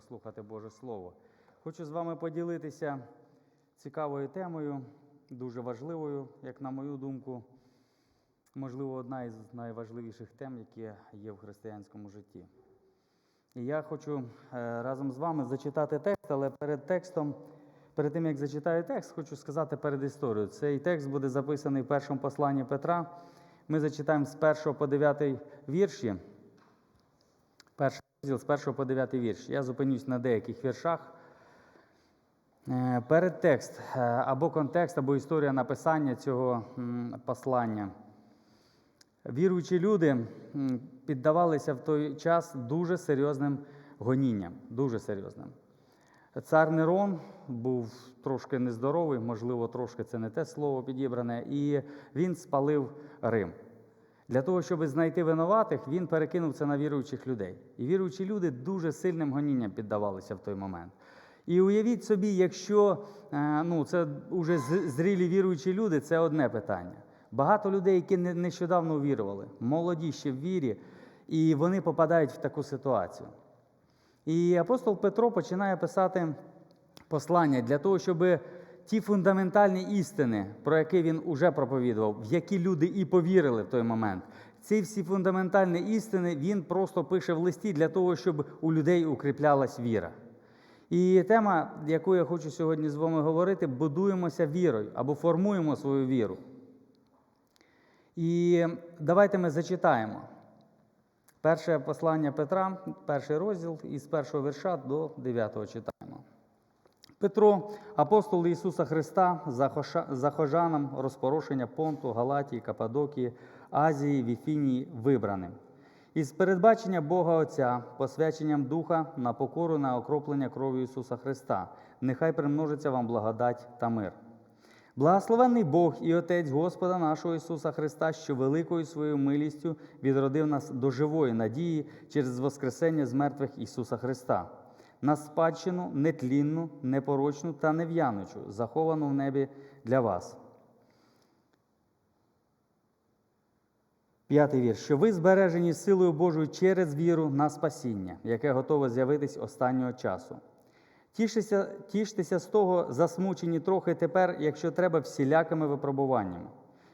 послухати Боже Слово. Хочу з вами поділитися цікавою темою, дуже важливою, як на мою думку, можливо, одна із найважливіших тем, які є в християнському житті. І я хочу е, разом з вами зачитати текст, але перед текстом, перед тим як зачитаю текст, хочу сказати перед історією. Цей текст буде записаний в першому посланні Петра. Ми зачитаємо з 1 по 9 вірші. Розділ з 1 по 9 вірш. Я зупинюсь на деяких віршах. Е, Перед текст е, або контекст, або історія написання цього послання. Віруючі люди піддавалися в той час дуже серйозним гонінням. Дуже серйозним. Цар Нерон був трошки нездоровий, можливо, трошки це не те слово підібране, і він спалив Рим. Для того, щоб знайти винуватих, він перекинув це на віруючих людей. І віруючі люди дуже сильним гонінням піддавалися в той момент. І уявіть собі, якщо е, ну, це вже зрілі віруючі люди, це одне питання. Багато людей, які не- нещодавно увірували, молоді ще в вірі, і вони попадають в таку ситуацію. І апостол Петро починає писати послання для того, щоб ті фундаментальні істини, про які він уже проповідував, в які люди і повірили в той момент, ці всі фундаментальні істини він просто пише в листі для того, щоб у людей укріплялась віра. І тема, яку я хочу сьогодні з вами говорити, будуємося вірою або формуємо свою віру. І давайте ми зачитаємо. Перше послання Петра, перший розділ із першого вірша до 9 читаємо. Петро, апостол Ісуса Христа, захожанам розпорошення Понту, Галатії, Кападокії, Азії, Віфінії вибраним. Із передбачення Бога Отця, посвяченням Духа на покору на окроплення кров'ю Ісуса Христа, нехай примножиться вам благодать та мир. Благословенний Бог і Отець Господа нашого Ісуса Христа, що великою своєю милістю відродив нас до живої надії через Воскресення з мертвих Ісуса Христа, на спадщину нетлінну, непорочну та нев'янучу, заховану в небі для вас. П'ятий вірш. Що ви збережені силою Божою через віру на спасіння, яке готове з'явитись останнього часу. Тіштеся, тіштеся з того, засмучені трохи тепер, якщо треба, всілякими випробуваннями,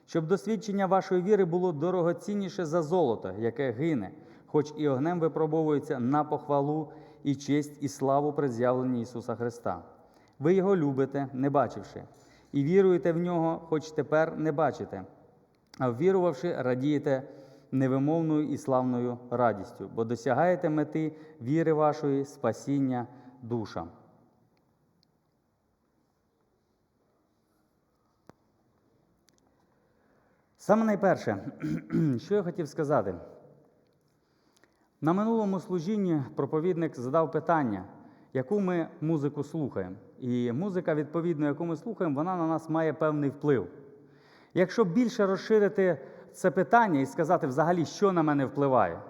щоб досвідчення вашої віри було дорогоцінніше за золото, яке гине, хоч і огнем випробовується на похвалу і честь і славу при з'явленні Ісуса Христа. Ви його любите, не бачивши, і віруєте в нього, хоч тепер не бачите, а ввірувавши, радієте невимовною і славною радістю, бо досягаєте мети віри вашої спасіння душам. Саме найперше, що я хотів сказати. На минулому служінні проповідник задав питання, яку ми музику слухаємо. І музика, відповідно, яку ми слухаємо, вона на нас має певний вплив. Якщо більше розширити це питання і сказати взагалі, що на мене впливає,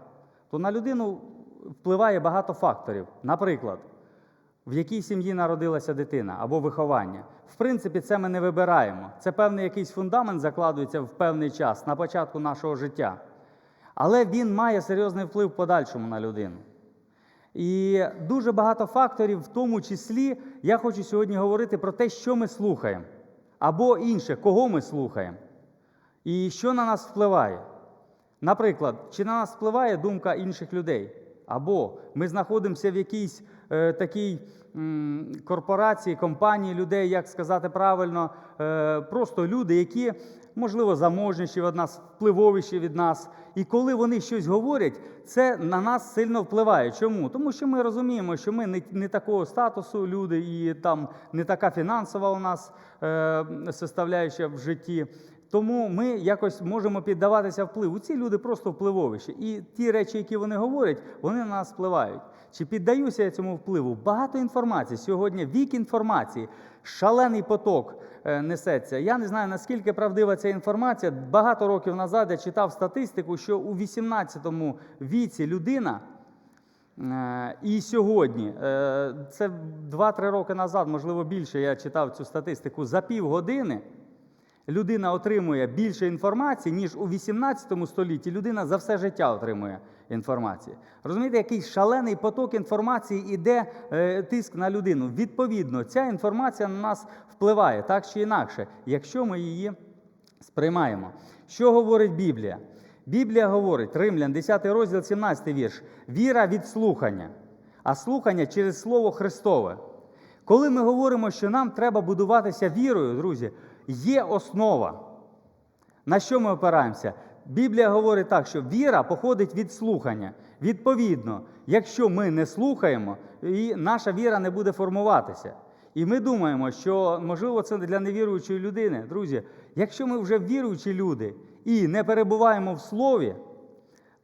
то на людину впливає багато факторів. Наприклад, в якій сім'ї народилася дитина або виховання. В принципі, це ми не вибираємо. Це певний якийсь фундамент закладується в певний час на початку нашого життя. Але він має серйозний вплив в подальшому на людину. І дуже багато факторів, в тому числі, я хочу сьогодні говорити про те, що ми слухаємо, або інше, кого ми слухаємо, і що на нас впливає. Наприклад, чи на нас впливає думка інших людей, або ми знаходимося в якійсь е, такій м, корпорації, компанії людей, як сказати правильно, е, просто люди, які, можливо, заможніші від нас, впливовіші від нас. І коли вони щось говорять, це на нас сильно впливає. Чому? Тому що ми розуміємо, що ми не, не такого статусу люди, і там не така фінансова у нас е, составляюча в житті. Тому ми якось можемо піддаватися впливу. Ці люди просто впливовіші. І ті речі, які вони говорять, вони на нас впливають. Чи піддаюся я цьому впливу? Багато інформації. Сьогодні вік інформації, шалений поток е, несеться. Я не знаю, наскільки правдива ця інформація. Багато років назад я читав статистику, що у 18-му віці людина. Е, І сьогодні, е, це 2-3 роки назад, можливо більше, я читав цю статистику, за півгодини людина отримує більше інформації, ніж у 18 столітті людина за все життя отримує інформації. Розумієте, який шалений поток інформації іде е, тиск на людину. Відповідно, ця інформація на нас впливає так чи інакше, якщо ми її сприймаємо. Що говорить Біблія? Біблія говорить, Римлян, 10 розділ, 17 вірш. Віра від слухання, а слухання через Слово Христове. Коли ми говоримо, що нам треба будуватися вірою, друзі, є основа. На що ми опираємося? Біблія говорить так, що віра походить від слухання. Відповідно, якщо ми не слухаємо, і наша віра не буде формуватися. І ми думаємо, що можливо це для невіруючої людини. Друзі, якщо ми вже віруючі люди і не перебуваємо в слові,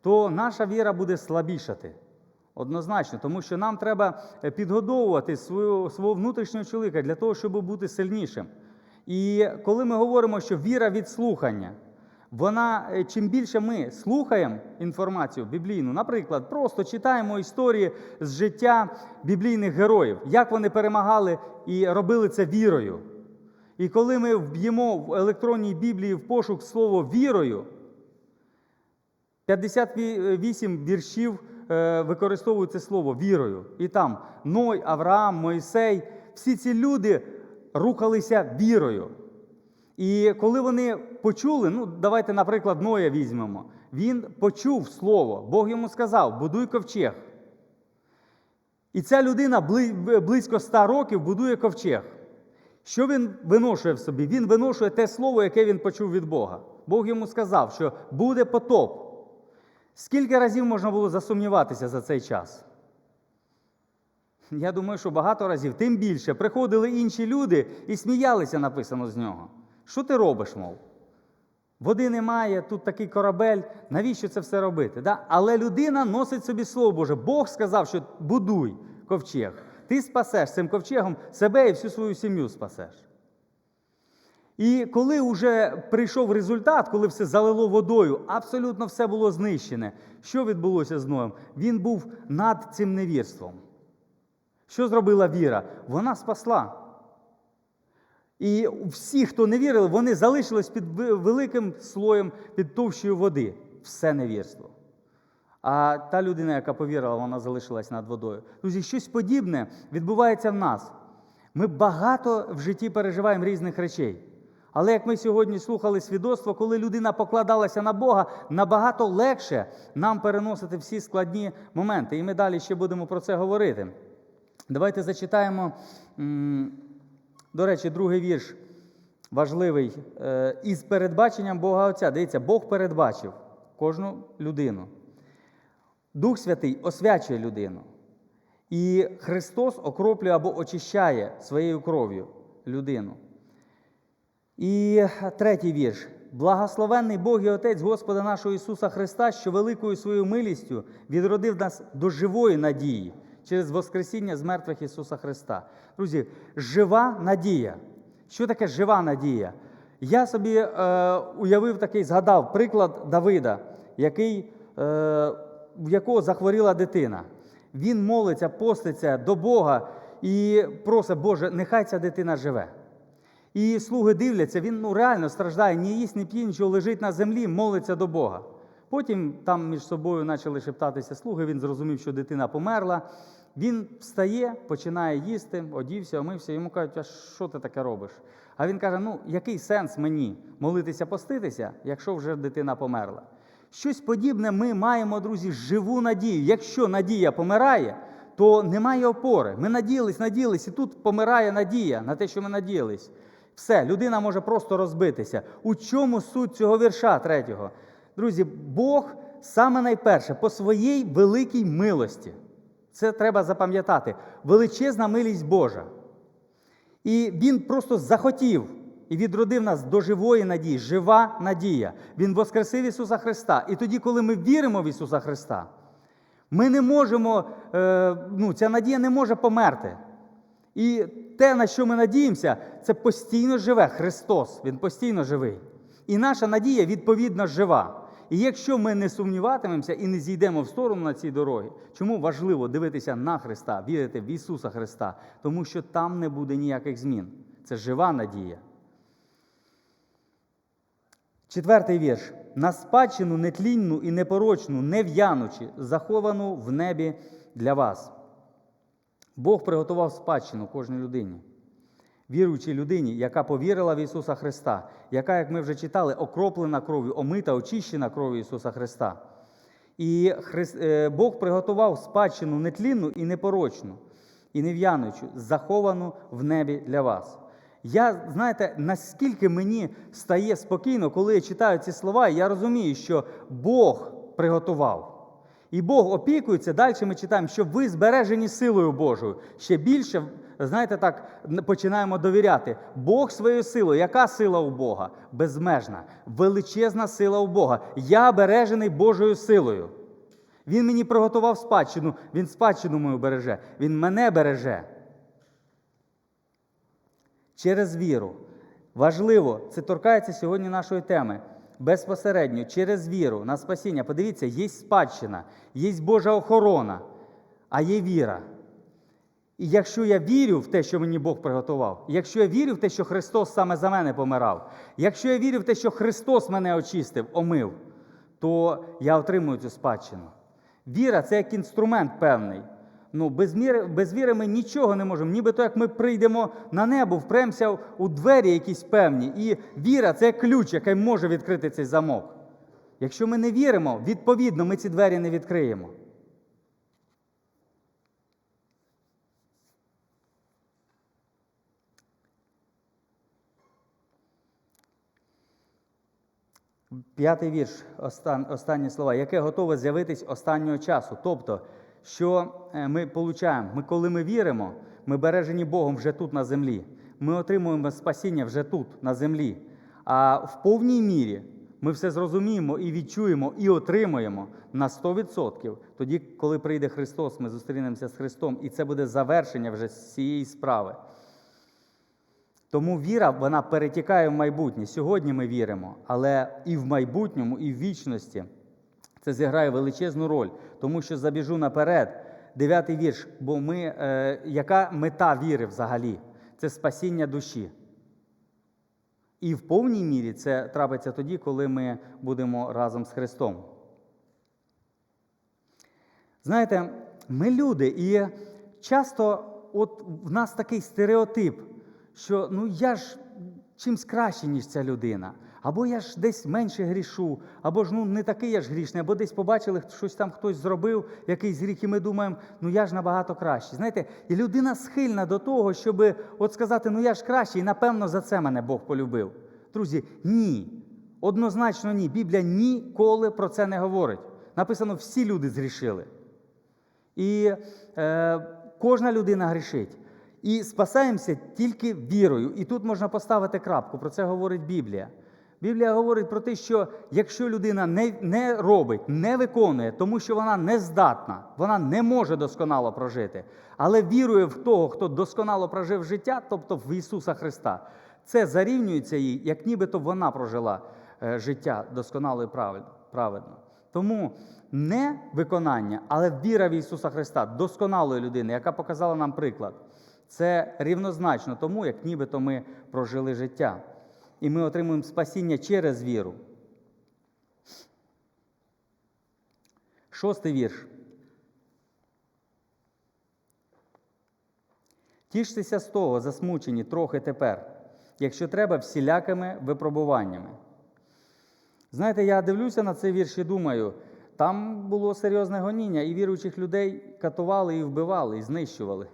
то наша віра буде слабішати. Однозначно, тому що нам треба е, підгодовувати свою, свого внутрішнього чоловіка для того, щоб бути сильнішим. І коли ми говоримо, що віра від слухання, вона е, чим більше ми слухаємо інформацію біблійну, наприклад, просто читаємо історії з життя біблійних героїв, як вони перемагали і робили це вірою. І коли ми вб'ємо в електронній Біблії в пошук слово вірою, 58 віршів е, використовують це слово вірою. І там Ной, Авраам, Мойсей, всі ці люди рухалися вірою. І коли вони почули, ну давайте, наприклад, Ноя візьмемо. Він почув слово, Бог йому сказав: будуй ковчег. І ця людина близько ста років будує ковчег. Що він виношує в собі? Він виношує те слово, яке він почув від Бога. Бог йому сказав, що буде потоп. Скільки разів можна було засумніватися за цей час? Я думаю, що багато разів, тим більше, приходили інші люди і сміялися, написано з нього. Що ти робиш, мов? Води немає, тут такий корабель, навіщо це все робити? Да? Але людина носить собі слово Боже. Бог сказав, що будуй ковчег. Ти спасеш цим ковчегом себе і всю свою сім'ю спасеш. І коли вже прийшов результат, коли все залило водою, абсолютно все було знищене. Що відбулося з Ноєм? Він був над цим невірством. Що зробила віра? Вона спасла. І всі, хто не вірили, вони залишились під великим слоєм під товщою води. Все невірство. А та людина, яка повірила, вона залишилась над водою. Друзі, щось подібне відбувається в нас. Ми багато в житті переживаємо різних речей. Але як ми сьогодні слухали свідоцтво, коли людина покладалася на Бога, набагато легше нам переносити всі складні моменти. І ми далі ще будемо про це говорити. Давайте зачитаємо, до речі, другий вірш важливий. Е, Із передбаченням Бога Отця. Дивіться, Бог передбачив кожну людину. Дух Святий освячує людину. І Христос окроплює або очищає своєю кров'ю людину. І третій вірш. Благословенний Бог і Отець Господа нашого Ісуса Христа, що великою своєю милістю відродив нас до живої надії через Воскресіння з мертвих Ісуса Христа. Друзі, жива надія. Що таке жива надія? Я собі е, уявив такий, згадав приклад Давида, який, е, в якого захворіла дитина. Він молиться, поститься до Бога і просить, Боже, нехай ця дитина живе. І слуги дивляться, він ну, реально страждає, ні їсть, ні п'є, нічого лежить на землі, молиться до Бога. Потім там між собою почали шептатися слуги, він зрозумів, що дитина померла. Він встає, починає їсти, одівся, омився. Йому кажуть, а що ти таке робиш? А він каже: ну, який сенс мені молитися, поститися, якщо вже дитина померла? Щось подібне ми маємо, друзі, живу надію. Якщо надія помирає, то немає опори. Ми надіялись, надіялись, і тут помирає надія на те, що ми надіялись. Все, людина може просто розбитися. У чому суть цього вірша третього? Друзі, Бог саме найперше по своїй великій милості. Це треба запам'ятати. Величезна милість Божа. І Він просто захотів і відродив нас до живої надії, жива надія. Він воскресив Ісуса Христа. І тоді, коли ми віримо в Ісуса Христа, ми не можемо, е, ну, ця надія не може померти. І те, на що ми надіємося, це постійно живе Христос. Він постійно живий. І наша надія, відповідно, жива. І якщо ми не сумніватимемося і не зійдемо в сторону на цій дорогі, чому важливо дивитися на Христа, вірити в Ісуса Христа? Тому що там не буде ніяких змін. Це жива надія. Четвертий вірш. На спадщину нетлінну і непорочну, не в'янучи, заховану в небі для вас. Бог приготував спадщину кожній людині, віруючій людині, яка повірила в Ісуса Христа, яка, як ми вже читали, окроплена кров'ю, омита, очищена кров'ю Ісуса Христа. І е, Бог приготував спадщину нетлінну і непорочну, і нев'янучу, заховану в небі для вас. Я, знаєте, наскільки мені стає спокійно, коли я читаю ці слова, я розумію, що Бог приготував. І Бог опікується, далі ми читаємо, що ви збережені силою Божою. Ще більше, знаєте, так починаємо довіряти. Бог своєю силою. Яка сила у Бога? Безмежна, величезна сила у Бога. Я бережений Божою силою. Він мені приготував спадщину, він спадщину мою береже, він мене береже. Через віру. Важливо, це торкається сьогодні нашої теми. Безпосередньо, через віру на спасіння. Подивіться, є спадщина, є Божа охорона, а є віра. І якщо я вірю в те, що мені Бог приготував, якщо я вірю в те, що Христос саме за мене помирав, якщо я вірю в те, що Христос мене очистив, омив, то я отримую цю спадщину. Віра це як інструмент певний. Ну, без, міри, без віри ми нічого не можемо. Нібито як ми прийдемо на небо, впремся у двері якісь певні. І віра це ключ, який може відкрити цей замок. Якщо ми не віримо, відповідно, ми ці двері не відкриємо. П'ятий вірш, остан, останні слова, яке готове з'явитись останнього часу. Тобто, що е, ми получаємо, ми, коли ми віримо, ми бережені Богом вже тут на землі. Ми отримуємо спасіння вже тут, на землі. А в повній мірі ми все зрозуміємо і відчуємо, і отримуємо на 100%. Тоді, коли прийде Христос, ми зустрінемося з Христом, і це буде завершення вже цієї справи. Тому віра вона перетікає в майбутнє. Сьогодні ми віримо, але і в майбутньому, і в вічності це зіграє величезну роль, тому що забіжу наперед. Дев'ятий вірш. Бо ми, е, яка мета віри взагалі? Це спасіння душі. І в повній мірі це трапиться тоді, коли ми будемо разом з Христом. Знаєте, ми люди, і часто от в нас такий стереотип що ну я ж чимсь краще, ніж ця людина. Або я ж десь менше грішу, або ж ну не такий я ж грішний, або десь побачили, щось там хтось зробив, якийсь гріх, і ми думаємо, ну я ж набагато кращий. Знаєте, і людина схильна до того, щоб от сказати, ну я ж кращий, і напевно за це мене Бог полюбив. Друзі, ні. Однозначно ні. Біблія ніколи про це не говорить. Написано, всі люди згрішили. І е, кожна людина грішить. І спасаємося тільки вірою. І тут можна поставити крапку, про це говорить Біблія. Біблія говорить про те, що якщо людина не не робить, не виконує, тому що вона не здатна, вона не може досконало прожити, але вірує в того, хто досконало прожив життя, тобто в Ісуса Христа, це зарівнюється їй, як нібито вона прожила е, життя досконало і праведно. Тому не виконання, але віра в Ісуса Христа, досконалої людини, яка показала нам приклад. Це рівнозначно тому, як нібито ми прожили життя. І ми отримуємо спасіння через віру. Шостий вірш. Тіштеся з того, засмучені трохи тепер, якщо треба, всілякими випробуваннями. Знаєте, я дивлюся на цей вірш і думаю, там було серйозне гоніння, і віруючих людей катували і вбивали, і знищували.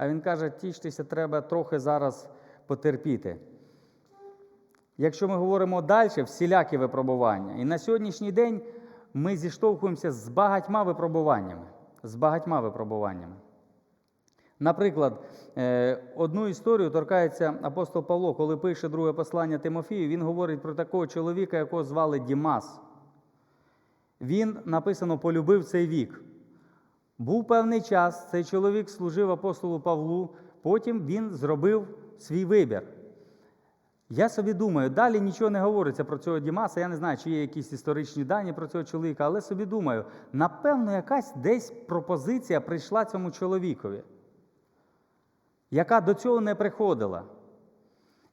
А він каже, тіштеся, треба трохи зараз потерпіти. Якщо ми говоримо далі, всілякі випробування. І на сьогоднішній день ми зіштовхуємося з багатьма випробуваннями. З багатьма випробуваннями. Наприклад, е, одну історію торкається апостол Павло, коли пише друге послання Тимофію, він говорить про такого чоловіка, якого звали Дімас. Він написано полюбив цей вік. Був певний час, цей чоловік служив апостолу Павлу, потім він зробив свій вибір. Я собі думаю, далі нічого не говориться про цього Дімаса. Я не знаю, чи є якісь історичні дані про цього чоловіка, але собі думаю, напевно, якась десь пропозиція прийшла цьому чоловікові, яка до цього не приходила.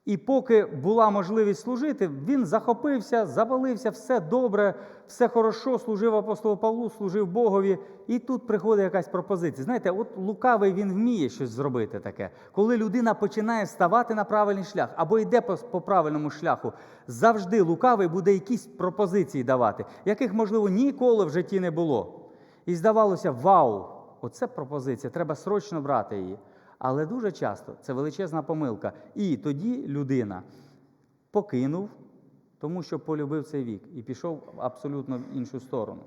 І поки була можливість служити, він захопився, завалився, все добре, все хорошо, служив апостолу Павлу, служив Богові. І тут приходить якась пропозиція. Знаєте, от лукавий він вміє щось зробити таке. Коли людина починає ставати на правильний шлях або йде по, по правильному шляху, завжди лукавий буде якісь пропозиції давати, яких, можливо, ніколи в житті не було. І здавалося, вау, оце пропозиція, треба срочно брати її. Але дуже часто це величезна помилка. І тоді людина покинув, тому що полюбив цей вік і пішов абсолютно в іншу сторону.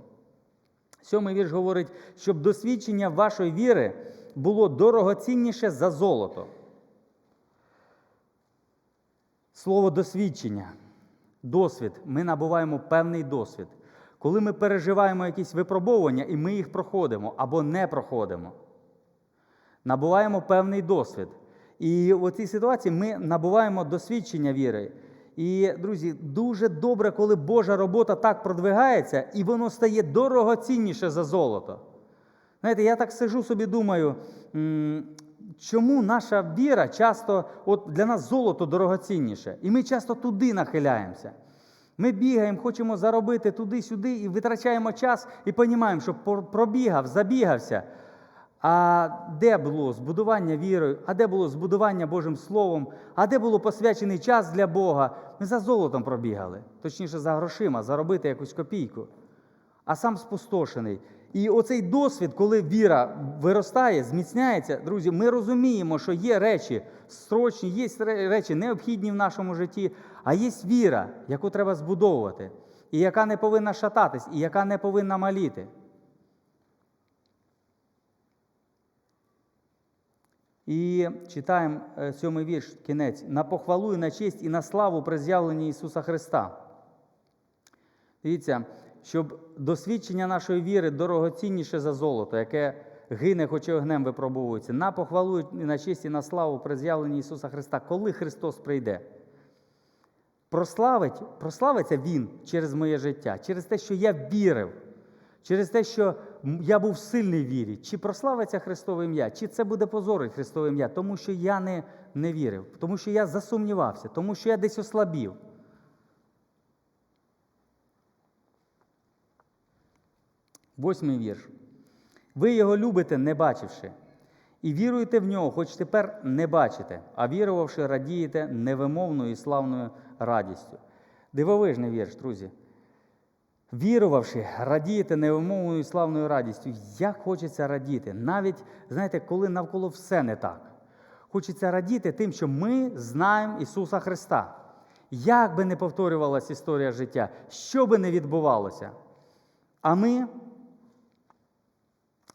Сьомий вірш говорить, щоб досвідчення вашої віри було дорогоцінніше за золото. Слово досвідчення, досвід. Ми набуваємо певний досвід. Коли ми переживаємо якісь випробовування і ми їх проходимо або не проходимо набуваємо певний досвід. І в цій ситуації ми набуваємо досвідчення віри. І, друзі, дуже добре, коли Божа робота так продвигається, і воно стає дорогоцінніше за золото. Знаєте, я так сижу собі, думаю, чому наша віра часто, от для нас золото дорогоцінніше, і ми часто туди нахиляємося. Ми бігаємо, хочемо заробити туди-сюди і витрачаємо час і розуміємо, що пробігав, забігався. А де було збудування вірою, а де було збудування Божим Словом, а де було посвячений час для Бога? Ми за золотом пробігали, точніше, за грошима, заробити якусь копійку, а сам спустошений. І оцей досвід, коли віра виростає, зміцняється, друзі, ми розуміємо, що є речі срочні, є речі необхідні в нашому житті, а є віра, яку треба збудовувати, і яка не повинна шататись, і яка не повинна маліти. І читаємо е, сьомий вірш, кінець. На похвалу і на честь і на славу при з'явленні Ісуса Христа. Дивіться, щоб досвідчення нашої віри дорогоцінніше за золото, яке гине, хоч і огнем випробовується, на похвалу і на честь і на славу при з'явленні Ісуса Христа, коли Христос прийде. Прославить, прославиться Він через моє життя, через те, що я вірив, через те, що я був сильний в вірі. Чи прославиться Христове ім'я, чи це буде позорить Христове ім'я, тому що я не, не вірив, тому що я засумнівався, тому що я десь ослабів. Восьмий вірш. Ви його любите, не бачивши, і віруєте в нього, хоч тепер не бачите, а вірувавши, радієте невимовною і славною радістю. Дивовижний вірш, друзі. Вірувавши, радієте невимовною славною радістю. Як хочеться радіти, навіть, знаєте, коли навколо все не так. Хочеться радіти тим, що ми знаємо Ісуса Христа. Як би не повторювалася історія життя, що би не відбувалося. А ми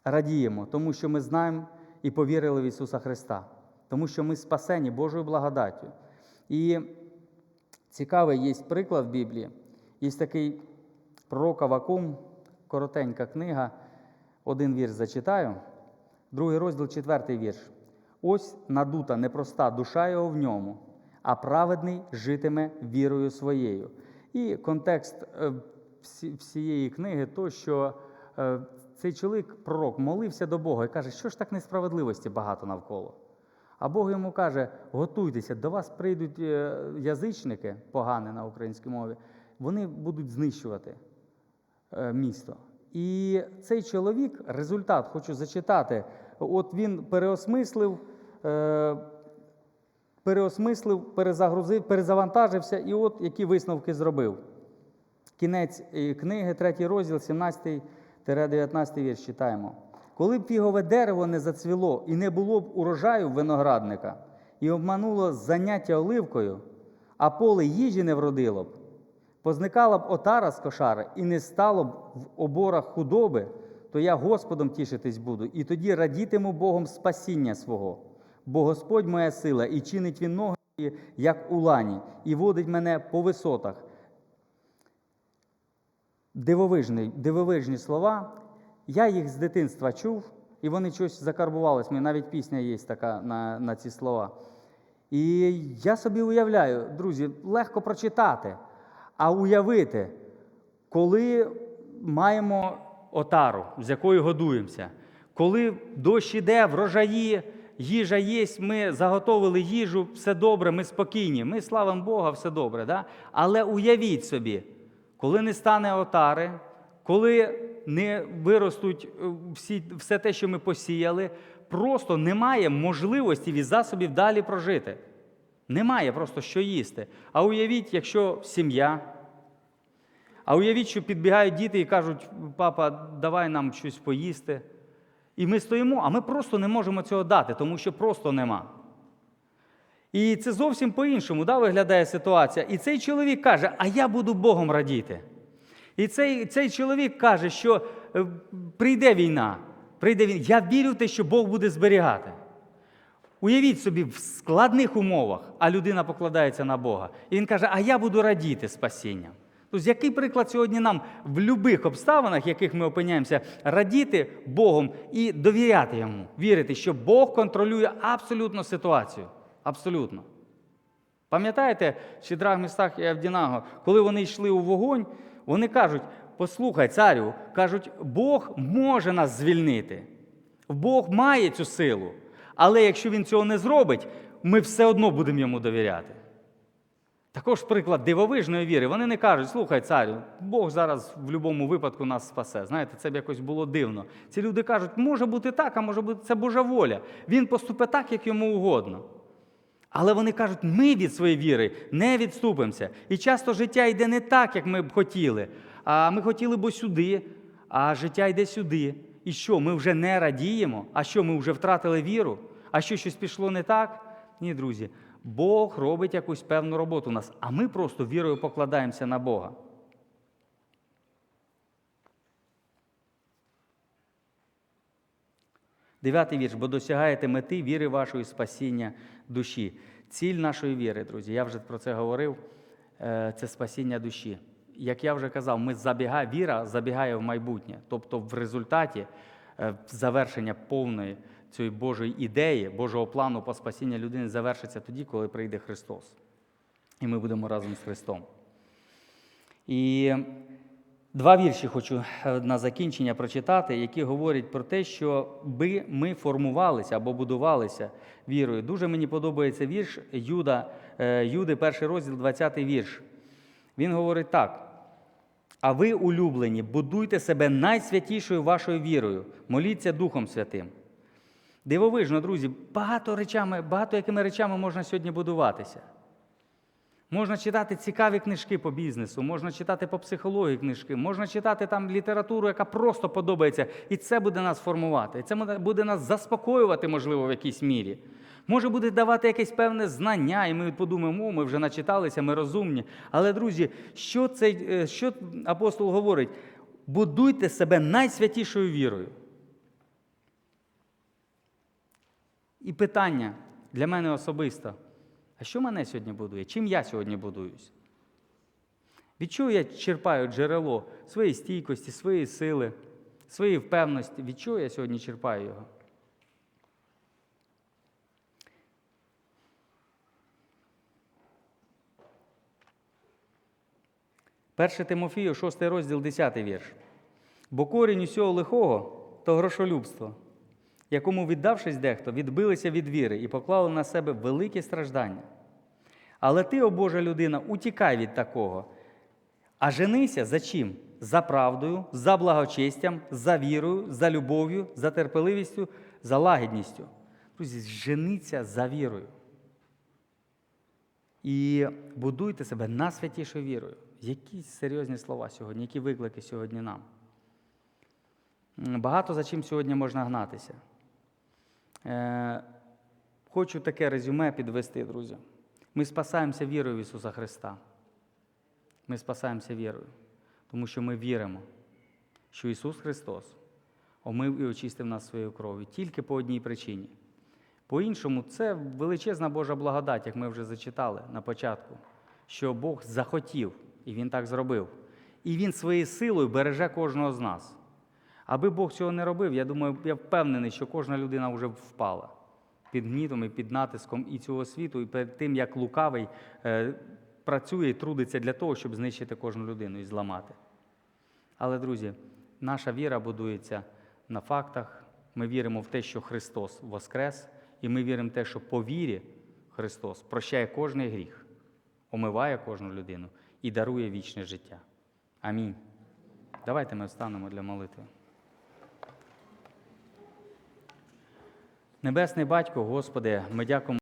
радіємо, тому що ми знаємо і повірили в Ісуса Христа, тому що ми спасені Божою благодаттю. І цікавий є приклад в Біблії. Є такий пророк Авакум, коротенька книга, один вірш зачитаю, другий розділ, четвертий вірш. Ось надута непроста душа його в ньому, а праведний житиме вірою своєю. І контекст е, всієї книги то, що е, цей чоловік, пророк, молився до Бога і каже, що ж так несправедливості багато навколо. А Бог йому каже: готуйтеся, до вас прийдуть е, язичники, погані на українській мові, вони будуть знищувати місто. І цей чоловік, результат хочу зачитати, от він переосмислив, е, переосмислив, перезагрузив, перезавантажився, і от які висновки зробив. Кінець е, книги, третій розділ, 17-19 вірш читаємо. Коли б фігове дерево не зацвіло і не було б урожаю виноградника, і обмануло заняття оливкою, а поле їжі не вродило б, позникала б отара з кошари і не стало б в оборах худоби, то я Господом тішитись буду, і тоді радітиму Богом спасіння свого. Бо Господь моя сила, і чинить він ноги, як у лані, і водить мене по висотах. Дивовижні, дивовижні слова. Я їх з дитинства чув, і вони щось закарбувались. Мені навіть пісня є така на, на ці слова. І я собі уявляю, друзі, легко прочитати, а уявити, коли маємо отару, з якою годуємося, коли дощ іде, врожаї, їжа є, ми заготовили їжу, все добре, ми спокійні, ми славимо Бога, все добре. Да? Але уявіть собі, коли не стане отари, коли не виростуть е, всі, все те, що ми посіяли, просто немає можливості від засобів далі прожити. Немає просто що їсти. А уявіть, якщо сім'я. А уявіть, що підбігають діти і кажуть, папа, давай нам щось поїсти. І ми стоїмо, а ми просто не можемо цього дати, тому що просто нема. І це зовсім по-іншому да, виглядає ситуація. І цей чоловік каже, а я буду Богом радіти. І цей, цей чоловік каже, що е, прийде війна, прийде війна. Я вірю в те, що Бог буде зберігати. Уявіть собі, в складних умовах, а людина покладається на Бога. І він каже, а я буду радіти спасінням. Тобто, який приклад сьогодні нам в будь-яких обставинах, в яких ми опиняємося, радіти Богом і довіряти йому, вірити, що Бог контролює абсолютно ситуацію. Абсолютно. Пам'ятаєте, Щедрах містах і Авдінаго, коли вони йшли у вогонь, вони кажуть: послухай, царю, кажуть, Бог може нас звільнити. Бог має цю силу. Але якщо він цього не зробить, ми все одно будемо йому довіряти. Також приклад дивовижної віри. Вони не кажуть, слухай, царю, Бог зараз в будь-якому випадку нас спасе. Знаєте, це б якось було дивно. Ці люди кажуть, може бути так, а може бути це Божа воля. Він поступить так, як йому угодно. Але вони кажуть, ми від своєї віри не відступимося. І часто життя йде не так, як ми б хотіли. А ми хотіли б сюди, а життя йде сюди. І що, ми вже не радіємо? А що, ми вже втратили віру? А що щось пішло не так? Ні, друзі. Бог робить якусь певну роботу у нас, а ми просто вірою покладаємося на Бога. Дев'ятий вірш, бо досягаєте мети віри вашої спасіння душі. Ціль нашої віри, друзі, я вже про це говорив, е, це спасіння душі. Як я вже казав, ми забігає, віра забігає в майбутнє. Тобто, в результаті е, завершення повної цієї Божої ідеї, Божого плану по спасіння людини завершиться тоді, коли прийде Христос. І ми будемо разом з Христом. І два вірші хочу е, на закінчення прочитати, які говорять про те, що би ми формувалися або будувалися вірою. Дуже мені подобається вірш Юда, е, Юди, перший розділ, 20 вірш. Він говорить так. А ви, улюблені, будуйте себе найсвятішою вашою вірою, моліться Духом Святим. Дивовижно, друзі, багато речами, багато якими речами можна сьогодні будуватися. Можна читати цікаві книжки по бізнесу, можна читати по психології книжки, можна читати там літературу, яка просто подобається, і це буде нас формувати. І це буде нас заспокоювати, можливо, в якійсь мірі. Може буде давати якесь певне знання, і ми подумаємо, о, ми вже начиталися, ми розумні. Але, друзі, що цей, е, що апостол говорить? Будуйте себе найсвятішою вірою. І питання для мене особисто: а що мене сьогодні будує? Чим я сьогодні будуюсь? Від чого я черпаю джерело своєї стійкості, своєї сили, своєї впевненості? Від чого я сьогодні черпаю його? Перше Тимофію, 6 розділ, 10 вірш. Бо корінь усього лихого то грошолюбство, якому, віддавшись дехто, відбилися від віри і поклали на себе великі страждання. Але ти, о Божа людина, утікай від такого. А женися за чим? За правдою, за благочестям, за вірою, за любов'ю, за терпеливістю, за лагідністю. Друзі, жениться за вірою. І будуйте себе на святішою вірою. Які серйозні слова сьогодні, які виклики сьогодні нам. Багато за чим сьогодні можна гнатися. Е, хочу таке резюме підвести, друзі. Ми спасаємося вірою в Ісуса Христа. Ми спасаємося вірою, тому що ми віримо, що Ісус Христос омив і очистив нас своєю кров'ю тільки по одній причині. По-іншому, це величезна Божа благодать, як ми вже зачитали на початку, що Бог захотів, і Він так зробив. І Він своєю силою береже кожного з нас. Аби Бог цього не робив, я думаю, я впевнений, що кожна людина вже впала під гнітом і під натиском і цього світу, і перед тим, як лукавий е, працює і трудиться для того, щоб знищити кожну людину і зламати. Але, друзі, наша віра будується на фактах. Ми віримо в те, що Христос воскрес, і ми віримо в те, що по вірі Христос прощає кожний гріх, омиває кожну людину і дарує вічне життя. Амінь. Давайте ми встанемо для молитви. Небесний Батько, Господи, ми дякуємо.